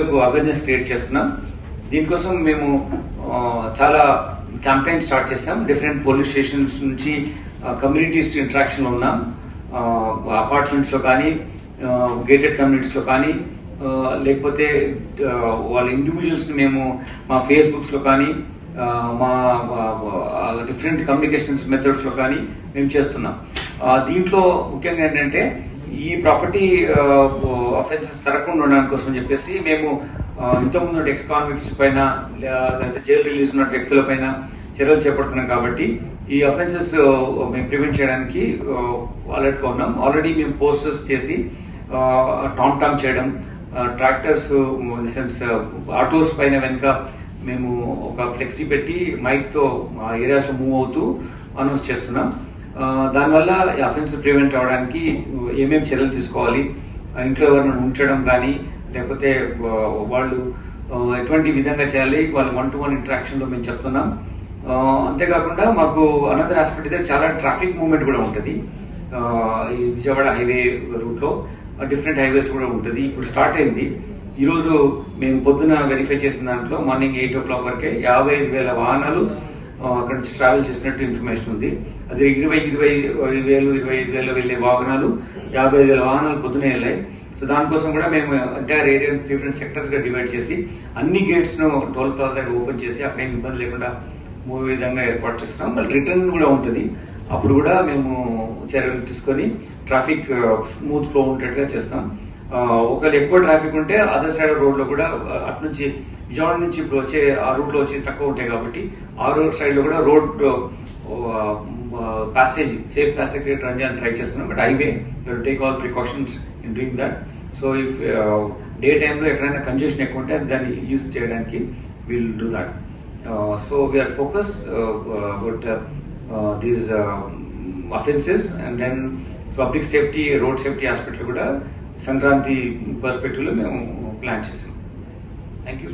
Awareness create చేస్తున్నాం. దీనికోసం మేము చాలా క్యాంపెయిన్ స్టార్ట్ చేస్తాం డిఫరెంట్ పోలీస్ స్టేషన్స్ నుంచి కమ్యూనిటీస్ ఇంటరాక్షన్ ఉన్నాం. అపార్ట్మెంట్స్లో కానీ గేటెడ్ కమ్యూనిటీస్లో కానీ లేకపోతే వాళ్ళ ఇండివిజువల్స్ని మేము మా ఫేస్బుక్స్లో కానీ మా డిఫరెంట్ కమ్యూనికేషన్స్ మెథడ్స్లో కానీ మేము చేస్తున్నాం. దీంట్లో ముఖ్యంగా ఏంటంటే ఈ ప్రాపర్టీ అఫెన్సెస్ జరగకుండా ఉండడం కోసం చెప్పేసి మేము ఇంతకుముందు ఎక్స్ కాన్విక్ట్స్ పైన లేకపోతే జైలు రిలీజ్ ఉన్న వ్యక్తుల పైన చర్యలు చేపడుతున్నాం కాబట్టి ఈ అఫెన్సెస్ మేము ప్రివెంట్ చేయడానికి అలర్ట్గా ఉన్నాం. ఆల్రెడీ మేము పోస్టర్స్ చేసి టామ్ టామ్ చేయడం ట్రాక్టర్స్ సెన్స్ ఆటోస్ పైన వెనుక మేము ఒక ఫ్లెక్సీ పెట్టి మైక్తో ఏరియాస్ మూవ్ అవుతూ అనౌన్స్ చేస్తున్నాం. దానివల్ల దానివల్ల అఫెన్స్ ప్రివెంట్ అవ్వడానికి ఏమేమి చర్యలు తీసుకోవాలి ఇంట్లో ఎవరిని ఉంచడం కానీ లేకపోతే వాళ్ళు ఎటువంటి విధంగా చేయాలి వాళ్ళ వన్ టు వన్ ఇంటరాక్షన్లో మేము చెప్తున్నాం. అంతేకాకుండా మాకు అనదర్ హాస్పిటల్ అయితే చాలా ట్రాఫిక్ మూవ్మెంట్ కూడా ఉంటుంది. ఈ విజయవాడ హైవే రూట్లో డిఫరెంట్ హైవేస్ కూడా ఉంటుంది. ఇప్పుడు స్టార్ట్ అయింది. ఈరోజు మేము పొద్దున వెరిఫై చేసిన దాంట్లో మార్నింగ్ ఎయిట్ ఓ క్లాక్ వరకే యాభై ఐదు వేల వాహనాలు అక్కడ నుంచి ట్రావెల్ చేసినట్టు ఇన్ఫర్మేషన్ ఉంది. అది ఇరవై ఇరవై వేలు ఇరవై ఐదు వేలు వెళ్ళే వాహనాలు యాభై ఐదు వేల వాహనాలు పొద్దునే వెళ్ళాయి. సో దానికోసం కూడా మేము ఎంటైర్ ఏరియా డిఫరెంట్ సెక్టర్స్గా డివైడ్ చేసి అన్ని గేట్స్ను టోల్ ప్లాజా దగ్గర ఓపెన్ చేసి అక్కడ ఇబ్బంది లేకుండా మూవీ విధంగా ఏర్పాటు చేస్తున్నాం. మళ్ళీ రిటర్న్ కూడా ఉంటుంది. అప్పుడు కూడా మేము చర్యలు తీసుకొని ట్రాఫిక్ స్మూత్ ఫ్లో ఉండేట్టుగా చేస్తాం. ఒకవేళ ఎక్కువ ట్రాఫిక్ ఉంటే అదర్ సైడ్ రోడ్లో కూడా అటు నుంచి విజయవాడ నుంచి ఇప్పుడు వచ్చే ఆ రూట్లో వచ్చి తక్కువ ఉంటాయి కాబట్టి ఆ రోడ్ సైడ్లో కూడా road passage safe passage run చేయాలని ట్రై చేస్తున్నాం. But highway take all precautions in doing that so if day టైంలో ఎక్కడైనా కంజెషన్ ఎక్కువ ఉంటే దాన్ని యూజ్ చేయడానికి will do that so we are focus about these offences and then public safety road safety hospital కూడా సంక్రాంతి పర్స్పెక్టివ్లో మేము plan చేసాం. Thank you